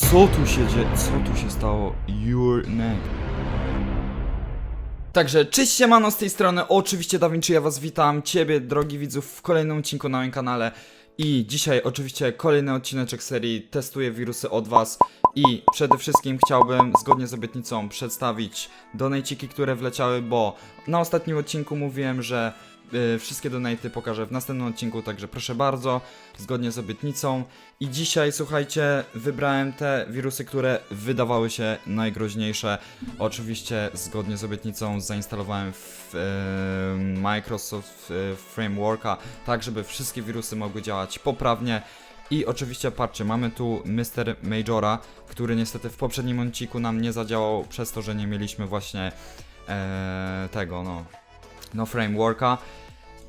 Co tu się dzieje? Co tu się stało? Your neck. Także cześć siemano z tej strony, oczywiście DaVinci, ja was witam, ciebie drogi widzów w kolejnym odcinku na moim kanale i dzisiaj oczywiście kolejny odcineczek serii Testuję wirusy od was i przede wszystkim chciałbym zgodnie z obietnicą przedstawić donajciki, które wleciały, bo na ostatnim odcinku mówiłem, że wszystkie donaty pokażę w następnym odcinku, także proszę bardzo, zgodnie z obietnicą. I dzisiaj, słuchajcie, wybrałem te wirusy, które wydawały się najgroźniejsze. Oczywiście, zgodnie z obietnicą, zainstalowałem w, e, Microsoft e, Frameworka, tak żeby wszystkie wirusy mogły działać poprawnie. I oczywiście, patrzcie, mamy tu Mr. Majora, który niestety w poprzednim odcinku nam nie zadziałał przez to, że nie mieliśmy właśnie e, tego, no, no frameworka.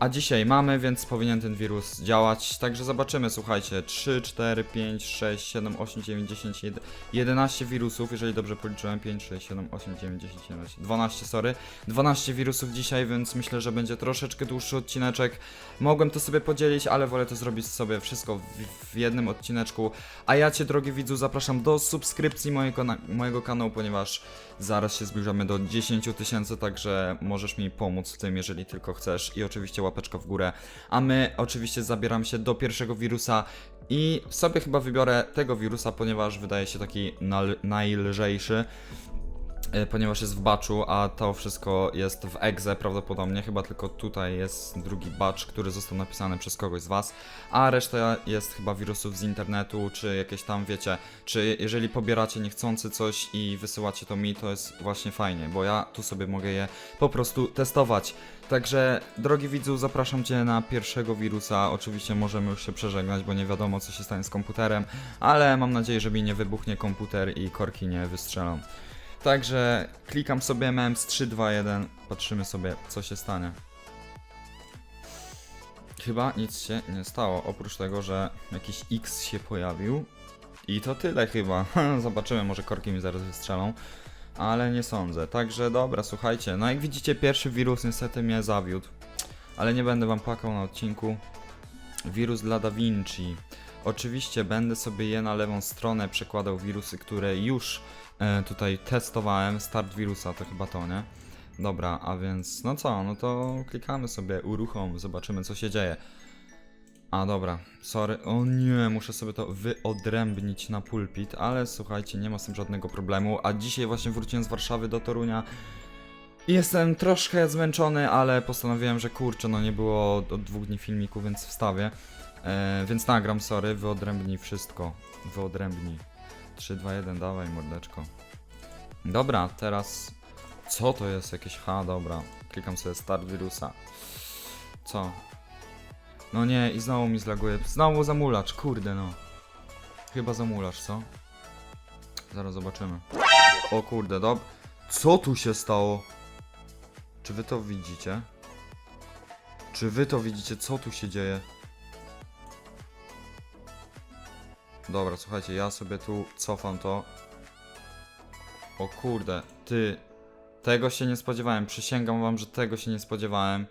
A dzisiaj mamy, więc powinien ten wirus działać. Także zobaczymy, słuchajcie. 3, 4, 5, 6, 7, 8, 9, 10, 11, 11 wirusów, jeżeli dobrze policzyłem. 5, 6, 7, 8, 9, 10, 11, 12, sorry. 12 wirusów dzisiaj, więc myślę, że będzie troszeczkę dłuższy odcineczek. Mogłem to sobie podzielić, ale wolę to zrobić sobie wszystko w, w jednym odcineczku. A ja Cię, drogi widzu, zapraszam do subskrypcji mojego, mojego kanału, ponieważ zaraz się zbliżamy do 10 tysięcy, także możesz mi pomóc w tym, jeżeli tylko chcesz. I oczywiście łapeczka w górę. A my oczywiście zabieram się do pierwszego wirusa i sobie chyba wybiorę tego wirusa, ponieważ wydaje się taki najlżejszy. E, Ponieważ jest w batchu, a to wszystko jest w exe prawdopodobnie, chyba tylko tutaj jest drugi batch, który został napisany przez kogoś z Was, a reszta jest chyba wirusów z internetu, czy jakieś tam, wiecie, czy jeżeli pobieracie niechcący coś i wysyłacie to mi, to jest właśnie fajnie, bo ja tu sobie mogę je po prostu testować. Także, drogi widzu, zapraszam Cię na pierwszego wirusa. Oczywiście możemy już się przeżegnać, bo nie wiadomo, co się stanie z komputerem, ale mam nadzieję, że mi nie wybuchnie komputer i korki nie wystrzelą. Także klikam sobie MEMS 3, 2, 1, patrzymy sobie, co się stanie. Chyba nic się nie stało, oprócz tego, że jakiś X się pojawił. I to tyle chyba. Zobaczymy, może korki mi zaraz wystrzelą. Ale nie sądzę. Także dobra, słuchajcie. No jak widzicie, pierwszy wirus niestety mnie zawiódł. Ale nie będę wam płakał na odcinku. Wirus dla Da Vinci. Oczywiście będę sobie je na lewą stronę przekładał wirusy, które już tutaj testowałem. Start wirusa to chyba to, nie? Dobra, a więc no co, no to klikamy sobie uruchom, zobaczymy co się dzieje. A dobra, sorry, o nie, muszę sobie to wyodrębnić na pulpit, ale słuchajcie, nie ma z tym żadnego problemu. A dzisiaj właśnie wróciłem z Warszawy do Torunia jestem troszkę zmęczony, ale postanowiłem, że kurczę, no nie było od, dwóch dni filmiku, więc wstawię. E, więc nagram, sorry, wyodrębnij wszystko, wyodrębnij. 3, 2, 1, dawaj mordeczko. Dobra, teraz... Co to jest? Jakieś... Ha, dobra. Klikam sobie start wirusa. Co? No nie, i znowu mi zlaguje. Znowu zamulacz, kurde no. Chyba zamulacz, co? Zaraz zobaczymy. O kurde, dob... Co tu się stało? Czy wy to widzicie? Czy wy to widzicie, co tu się dzieje? Dobra, słuchajcie, ja sobie tu cofam to. O kurde, ty. Tego się nie spodziewałem. Przysięgam wam, że tego się nie spodziewałem.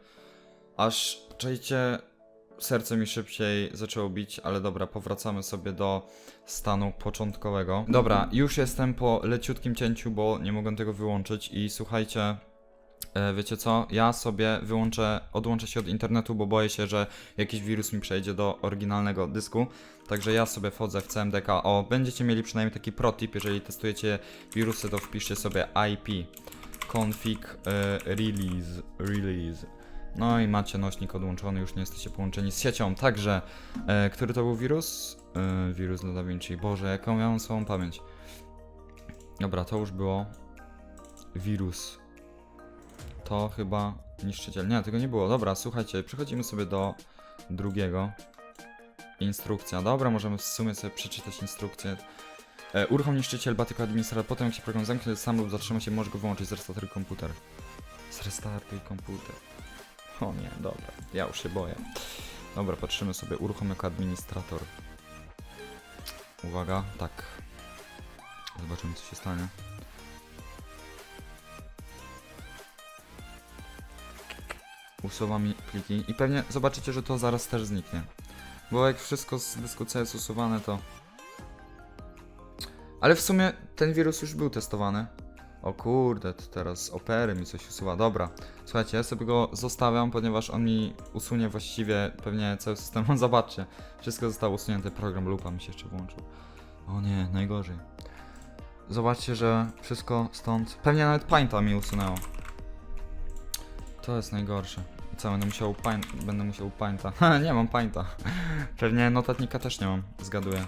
Aż, czajcie, serce mi szybciej zaczęło bić, ale dobra, powracamy sobie do stanu początkowego. Dobra, już jestem po leciutkim cięciu, bo nie mogłem tego wyłączyć i słuchajcie, wiecie co, ja sobie wyłączę, odłączę się od internetu, bo boję się, że jakiś wirus mi przejdzie do oryginalnego dysku. Także ja sobie wchodzę w CMDK. O, będziecie mieli przynajmniej taki protip, jeżeli testujecie wirusy, to wpiszcie sobie IP config e, release release. No i macie nośnik odłączony, już nie jesteście połączeni z siecią. Także, e, który to był wirus? E, wirus dla Da Vinci. Boże, jaką miałem swoją pamięć. Dobra, to już było. Wirus. To chyba niszczyciel. Nie, tego nie było. Dobra, słuchajcie, przechodzimy sobie do drugiego. Instrukcja. Dobra, możemy w sumie sobie przeczytać instrukcję. E, uruchom niszczyciel Batyko Administrator. Potem jak się program zamknie sam lub zatrzyma się, możesz go wyłączyć. Zrestartuj komputer. Zrestartuj komputer. O nie, dobra. Ja już się boję. Dobra, patrzymy sobie. Uruchom jako administrator. Uwaga, tak. Zobaczymy co się stanie. Usuwa mi pliki i pewnie zobaczycie, że to zaraz też zniknie. Bo jak wszystko z dysku C jest usuwane, to Ale w sumie ten wirus już był testowany. O kurde, to teraz opery mi coś usuwa. Dobra, słuchajcie, ja sobie go zostawiam, ponieważ on mi usunie właściwie pewnie cały system. No zobaczcie, wszystko zostało usunięte, program lupa mi się jeszcze włączył. O nie, najgorzej. Zobaczcie, że wszystko stąd... Pewnie nawet painta mi usunęło. To jest najgorsze. Co, będę musiał paint... Będę musiał painta. Ha, nie mam painta. Pewnie notatnika też nie mam, zgaduję.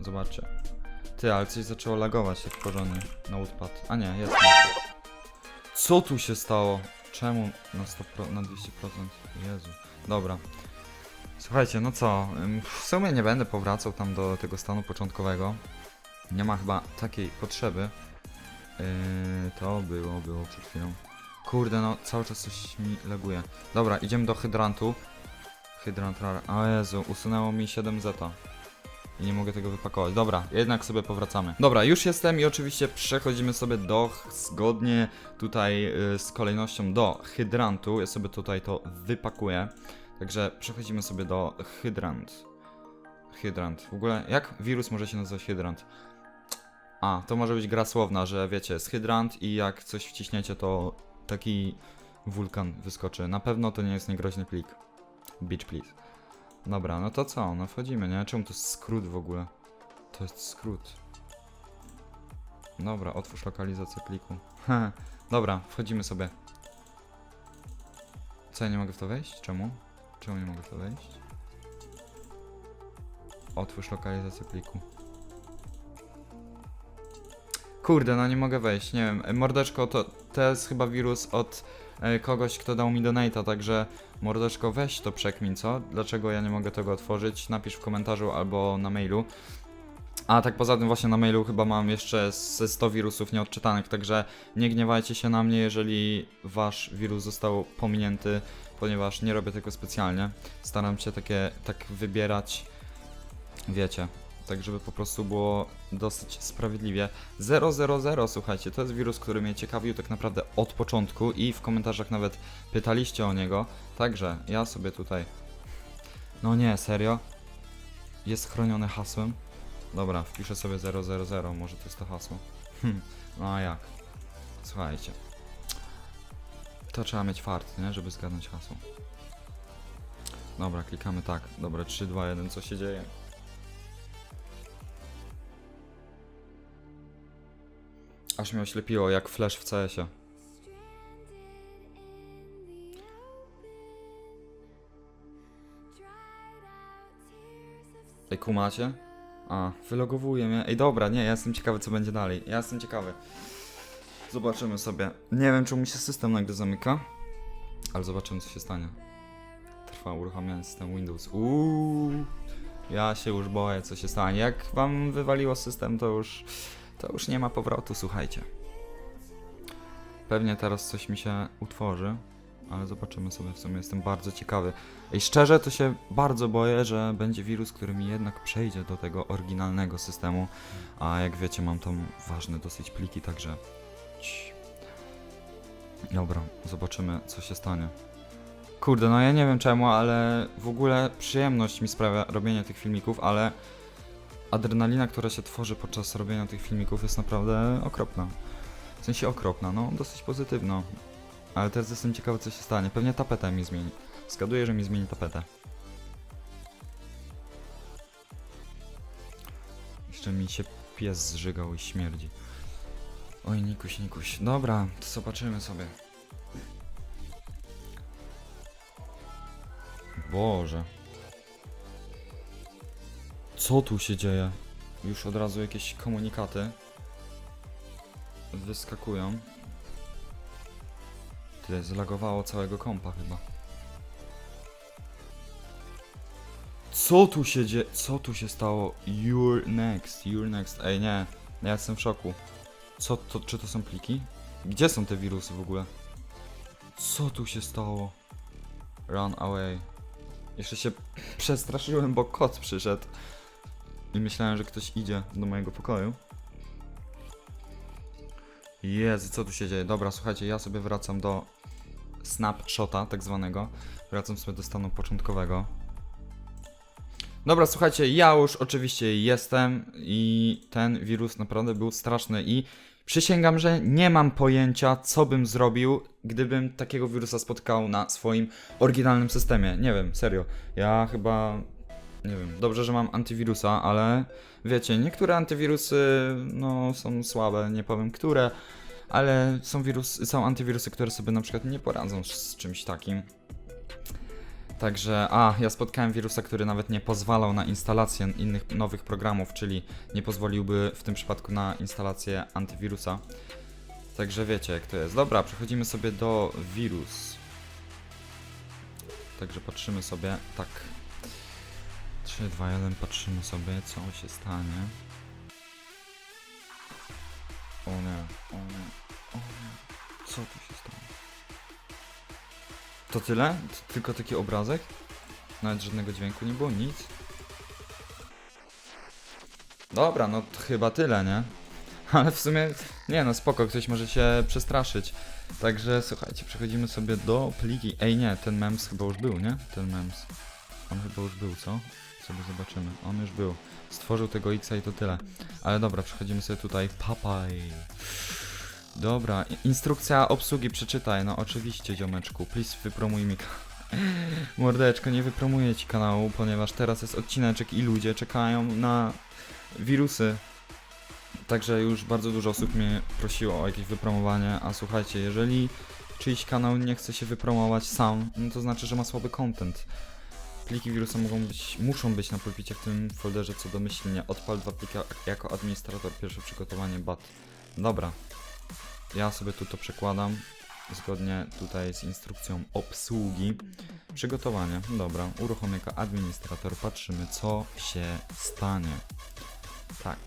Zobaczcie. Ty, ale coś zaczęło lagować jak porządnie. Notepad. A nie, jest. Co tu się stało? Czemu na 100%, na 200%? Jezu. Dobra. Słuchajcie, no co, w sumie nie będę powracał tam do tego stanu początkowego. Nie ma chyba takiej potrzeby. Yy, to było, było przed chwilą. Kurde, no cały czas coś mi laguje. Dobra, idziemy do hydrantu. Hydrant rara. O Jezu, usunęło mi 7 zeta. I nie mogę tego wypakować. Dobra, jednak sobie powracamy. Dobra, już jestem i oczywiście przechodzimy sobie do, zgodnie tutaj y, z kolejnością do hydrantu. Ja sobie tutaj to wypakuję. Także przechodzimy sobie do hydrant. Hydrant. W ogóle, jak wirus może się nazywać hydrant? A, to może być gra słowna, że wiecie, jest hydrant i jak coś wciśniecie, to taki wulkan wyskoczy. Na pewno to nie jest niegroźny plik. Beach please. Dobra, no to co? No wchodzimy, nie? Czemu to jest skrót w ogóle? To jest skrót. Dobra, otwórz lokalizację pliku. Dobra, wchodzimy sobie. Co, ja nie mogę w to wejść? Czemu? Czemu nie mogę w to wejść? Otwórz lokalizację pliku. Kurde, no nie mogę wejść, nie wiem. Mordeczko, to, to jest chyba wirus od e, kogoś, kto dał mi donata, także Mordeczko, weź to przekmin, co? Dlaczego ja nie mogę tego otworzyć? Napisz w komentarzu albo na mailu. A tak poza tym właśnie na mailu chyba mam jeszcze ze 100 wirusów nieodczytanych, także nie gniewajcie się na mnie, jeżeli wasz wirus został pominięty, ponieważ nie robię tego specjalnie. Staram się takie tak wybierać, wiecie, tak żeby po prostu było dosyć sprawiedliwie. 000, słuchajcie, to jest wirus, który mnie ciekawił tak naprawdę od początku i w komentarzach nawet pytaliście o niego. Także ja sobie tutaj. No nie, serio? Jest chronione hasłem? Dobra, wpiszę sobie 000, może to jest to hasło. Hm, no a jak? Słuchajcie. To trzeba mieć fart, nie? Żeby zgadnąć hasło. Dobra, klikamy tak. Dobra, 3, 2, 1, co się dzieje? Aż mnie oślepiło, jak flash w CS-ie. Ej, kumacie? A, wylogowuje mnie. Ej, dobra, nie, ja jestem ciekawy, co będzie dalej. Ja jestem ciekawy. Zobaczymy sobie. Nie wiem, czemu mi się system nagle zamyka, ale zobaczymy, co się stanie. Trwa uruchamianie systemu Windows. Uuu, ja się już boję, co się stanie. Jak wam wywaliło system, to już, to już nie ma powrotu, słuchajcie. Pewnie teraz coś mi się utworzy, ale zobaczymy sobie w sumie. Jestem bardzo ciekawy. I szczerze to się bardzo boję, że będzie wirus, który mi jednak przejdzie do tego oryginalnego systemu. A jak wiecie, mam tam ważne dosyć pliki, także. Dobra, zobaczymy, co się stanie. Kurde, no ja nie wiem czemu, ale w ogóle przyjemność mi sprawia robienie tych filmików, ale adrenalina, która się tworzy podczas robienia tych filmików jest naprawdę okropna. W sensie okropna, no dosyć pozytywna. Ale teraz jestem ciekawy, co się stanie. Pewnie tapetę mi zmieni. Zgaduję, że mi zmieni tapetę. Jeszcze mi się pies zżygał i śmierdzi. Oj, Nikuś, Nikuś. Dobra, to zobaczymy sobie. Boże. Co tu się dzieje? Już od razu jakieś komunikaty wyskakują. Tyle zlagowało całego kompa chyba. Co tu się dzieje? Co tu się stało? You're next, you're next. Ej, nie. Ja jestem w szoku. Co to, czy to są pliki? Gdzie są te wirusy w ogóle? Co tu się stało? Run away. Jeszcze się przestraszyłem, bo kot przyszedł. I myślałem, że ktoś idzie do mojego pokoju. Jezu, co tu się dzieje? Dobra, słuchajcie, ja sobie wracam do snapshota, tak zwanego. Wracam sobie do stanu początkowego. Dobra, słuchajcie, ja już oczywiście jestem i ten wirus naprawdę był straszny i przysięgam, że nie mam pojęcia, co bym zrobił, gdybym takiego wirusa spotkał na swoim oryginalnym systemie. Nie wiem, serio. Ja chyba nie wiem, dobrze, że mam antywirusa, ale wiecie, niektóre antywirusy no, są słabe, nie powiem które, ale są, wirus, są antywirusy, które sobie na przykład nie poradzą z, czymś takim. Także, a, ja spotkałem wirusa, który nawet nie pozwalał na instalację innych nowych programów, czyli nie pozwoliłby w tym przypadku na instalację antywirusa. Także wiecie, jak to jest. Dobra, przechodzimy sobie do wirus. Także patrzymy sobie, tak. 3, 2, 1, patrzymy sobie, co się stanie. O nie, o nie, o nie. Co tu się stało? To tyle? Tylko taki obrazek? Nawet żadnego dźwięku nie było, nic. Dobra, no chyba tyle, nie? Ale w sumie, nie no spoko, ktoś może się przestraszyć. Także słuchajcie, przechodzimy sobie do pliki. Ej nie, ten mems chyba już był, nie? Ten mems. On chyba już był, co? Sobie zobaczymy. On już był. Stworzył tego X i to tyle. Ale dobra, przechodzimy sobie tutaj. Papaj. Dobra, instrukcja obsługi przeczytaj. No oczywiście, ziomeczku. Please wypromuj mi Mordeczko, nie wypromuję ci kanału, ponieważ teraz jest odcineczek i ludzie czekają na wirusy. Także już bardzo dużo osób mnie prosiło o jakieś wypromowanie, a słuchajcie, jeżeli czyjś kanał nie chce się wypromować sam, no to znaczy, że ma słaby content. Pliki wirusa mogą być, muszą być na pulpicie w tym folderze co domyślnie. Odpal dwa pliki jako administrator, pierwsze przygotowanie bat. Dobra. Ja sobie tu to przekładam, zgodnie tutaj z instrukcją obsługi. Przygotowanie, dobra. Uruchom jako administrator, patrzymy co się stanie. Tak.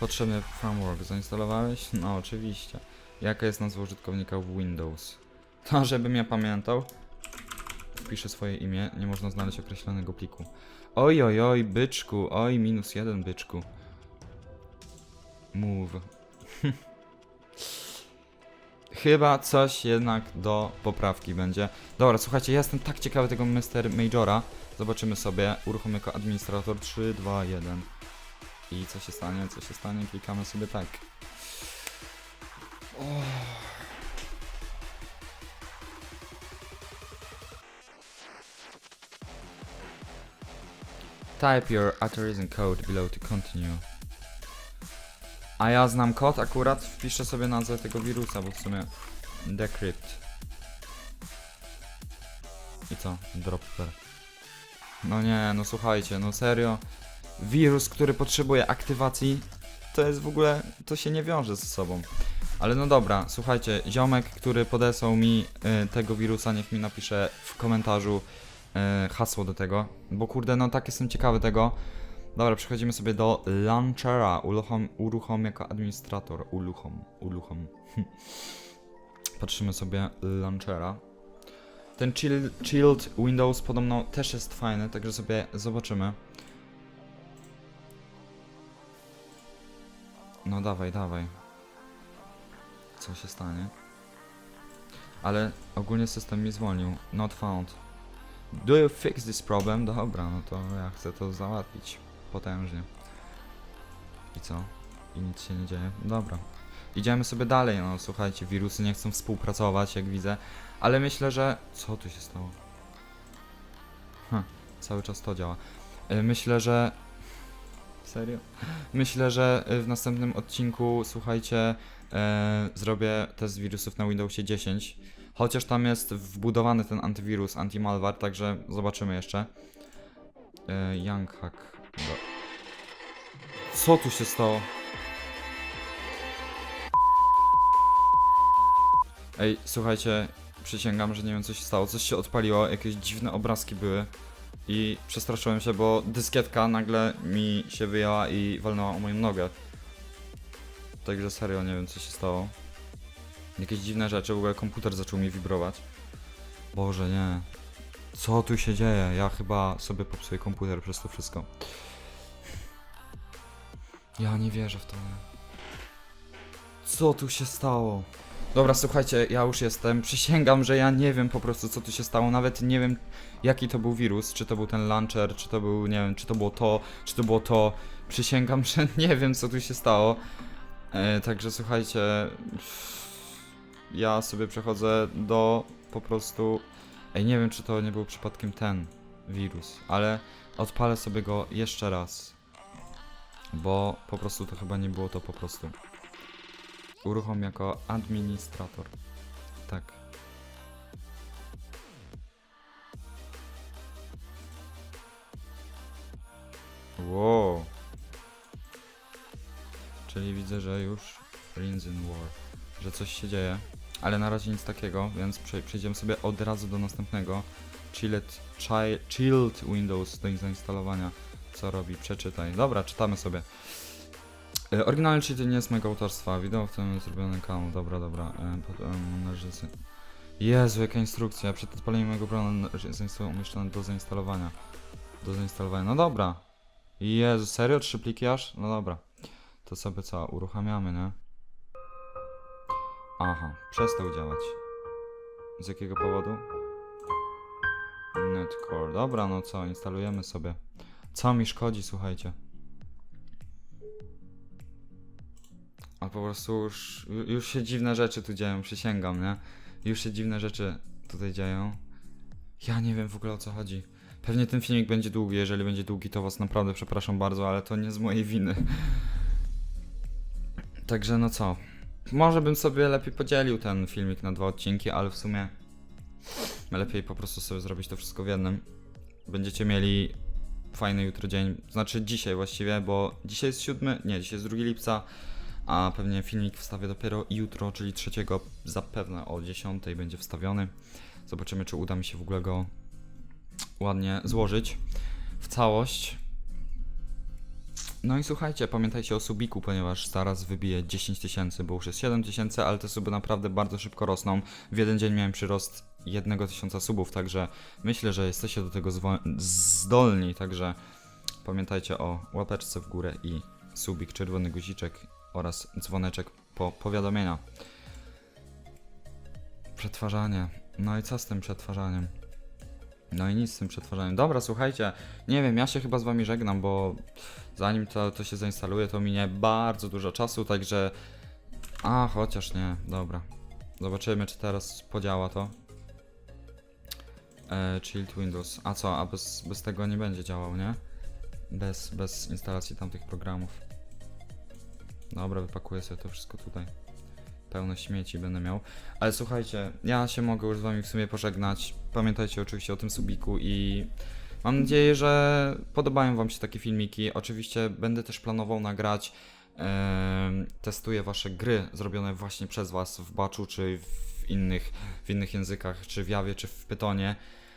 Potrzebny framework zainstalowałeś? No oczywiście. Jaka jest nazwa użytkownika w Windows? To żebym ja pamiętał. Wpiszę swoje imię, nie można znaleźć określonego pliku. Oj, oj, oj, byczku, oj, minus jeden byczku. Move. Chyba coś jednak do poprawki będzie. Dobra, słuchajcie, ja jestem tak ciekawy tego Mr. Majora. Zobaczymy sobie. Uruchom jako administrator 3, 2, 1. I co się stanie, co się stanie? Klikamy sobie tak. Type your authorization code below to continue. A ja znam kod, akurat wpiszę sobie nazwę tego wirusa, bo w sumie decrypt. I co? Dropper. No nie, no słuchajcie, no serio. Wirus, który potrzebuje aktywacji, to jest w ogóle, to się nie wiąże ze sobą. Ale no dobra, słuchajcie, ziomek, który podesłał mi y, tego wirusa, niech mi napisze w komentarzu hasło do tego, bo kurde, no tak jestem ciekawy tego. Dobra, przechodzimy sobie do launchera. Uruchom, uruchom jako administrator. Uruchom, uruchom. Patrzymy sobie launchera. Ten chill, chilled Windows podobno też jest fajny, także sobie zobaczymy. No dawaj, dawaj. Co się stanie? Ale ogólnie system mi zwolnił. Not found. Do you fix this problem? Dobra, no to ja chcę to załatwić potężnie. I co? I nic się nie dzieje? Dobra. Idziemy sobie dalej, no słuchajcie, wirusy nie chcą współpracować, jak widzę, ale myślę, że... Co tu się stało? Hm, cały czas to działa. Y, Myślę, że... Serio? Myślę, że y, w następnym odcinku, słuchajcie, e, zrobię test wirusów na Windowsie 10. Chociaż tam jest wbudowany ten antywirus, anti-malware, także zobaczymy jeszcze. E, Young Hack. Co tu się stało? Ej, słuchajcie, przysięgam, że nie wiem co się stało. Coś się odpaliło, jakieś dziwne obrazki były. I przestraszyłem się, bo dyskietka nagle mi się wyjęła i walnęła o moją nogę. Także serio nie wiem co się stało. Jakieś dziwne rzeczy, w ogóle komputer zaczął mi wibrować. Boże, nie. Co tu się dzieje? Ja chyba sobie popsuję komputer przez to wszystko. Ja nie wierzę w to. nie. Co tu się stało? Dobra, słuchajcie, ja już jestem. Przysięgam, że ja nie wiem po prostu, co tu się stało. Nawet nie wiem, jaki to był wirus. Czy to był ten launcher, czy to był, nie wiem, czy to było to, czy to było to. Przysięgam, że nie wiem, co tu się stało. E, także słuchajcie, ja sobie przechodzę do po prostu. Ej, nie wiem, czy to nie był przypadkiem ten wirus, ale odpalę sobie go jeszcze raz. Bo po prostu to chyba nie było to po prostu. Uruchom jako administrator. Tak. Wow. Czyli widzę, że już Rinzen War. Że coś się dzieje. Ale na razie nic takiego, więc prze- przejdziemy sobie od razu do następnego. Chilled, chi, chilled Windows do zainstalowania. Co robi? Przeczytaj. Dobra, czytamy sobie. E, Oryginalny cheat nie jest mojego autorstwa. Wideo w tym zrobiony kanał. Dobra, dobra. E, pod, e. Jezu, jaka instrukcja. Przed odpaleniem mojego planu jest umieszczone do zainstalowania. Do zainstalowania. No dobra. Jezu, serio? Trzy pliki aż? No dobra. To sobie co? Uruchamiamy, nie? Aha, przestał działać. Z jakiego powodu? Netcore. Dobra, no co? Instalujemy sobie. Co mi szkodzi, słuchajcie? A po prostu już, ju- już się dziwne rzeczy tu dzieją, przysięgam, nie? Już się dziwne rzeczy tutaj dzieją. Ja nie wiem w ogóle o co chodzi. Pewnie ten filmik będzie długi, jeżeli będzie długi to was naprawdę przepraszam bardzo, ale to nie z mojej winy. Także no co. Może bym sobie lepiej podzielił ten filmik na dwa odcinki, ale w sumie lepiej po prostu sobie zrobić to wszystko w jednym. Będziecie mieli fajny jutro dzień, znaczy dzisiaj właściwie, bo dzisiaj jest 7, nie, dzisiaj jest 2 lipca, a pewnie filmik wstawię dopiero jutro, czyli 3 zapewne o 10 będzie wstawiony. Zobaczymy, czy uda mi się w ogóle go ładnie złożyć w całość. No i słuchajcie, pamiętajcie o subiku, ponieważ zaraz wybije 10 tysięcy, bo już jest 7 tysięcy, ale te suby naprawdę bardzo szybko rosną. W jeden dzień miałem przyrost 1 tysiąca subów, także myślę, że jesteście do tego zdolni, także pamiętajcie o łapeczce w górę i subik, czerwony guziczek oraz dzwoneczek po powiadomienia. Przetwarzanie. No i co z tym przetwarzaniem? No i nic z tym przetwarzaniem. Dobra, słuchajcie, nie wiem, ja się chyba z wami żegnam, bo zanim to, to się zainstaluje, to minie bardzo dużo czasu, także... A, chociaż nie, dobra. Zobaczymy, czy teraz podziała to. E, Chilled Windows. A co, a bez, bez tego nie będzie działał, nie? Bez, bez instalacji tamtych programów. Dobra, wypakuję sobie to wszystko tutaj. Pełne śmieci będę miał. Ale słuchajcie, ja się mogę już z wami w sumie pożegnać. Pamiętajcie oczywiście o tym subiku i mam nadzieję, że podobają wam się takie filmiki. Oczywiście będę też planował nagrać. testuję wasze gry zrobione właśnie przez was w Batchu czy w innych, w innych językach, czy w Jawie, czy w Pythonie,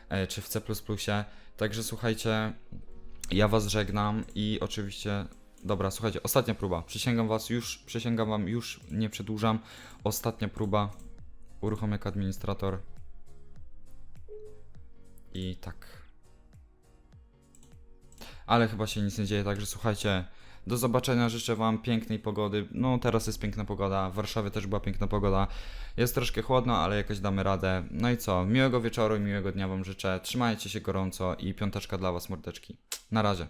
e, czy w C++. Także słuchajcie, ja was żegnam i oczywiście Dobra, słuchajcie, ostatnia próba. Przysięgam was już, przysięgam wam już, nie przedłużam. Ostatnia próba. Uruchom jako administrator. I tak. Ale chyba się nic nie dzieje, także słuchajcie. Do zobaczenia, życzę wam pięknej pogody. No teraz jest piękna pogoda, w Warszawie też była piękna pogoda. Jest troszkę chłodno, ale jakoś damy radę. No i co, miłego wieczoru i miłego dnia wam życzę. Trzymajcie się gorąco i piąteczka dla was, mordeczki. Na razie.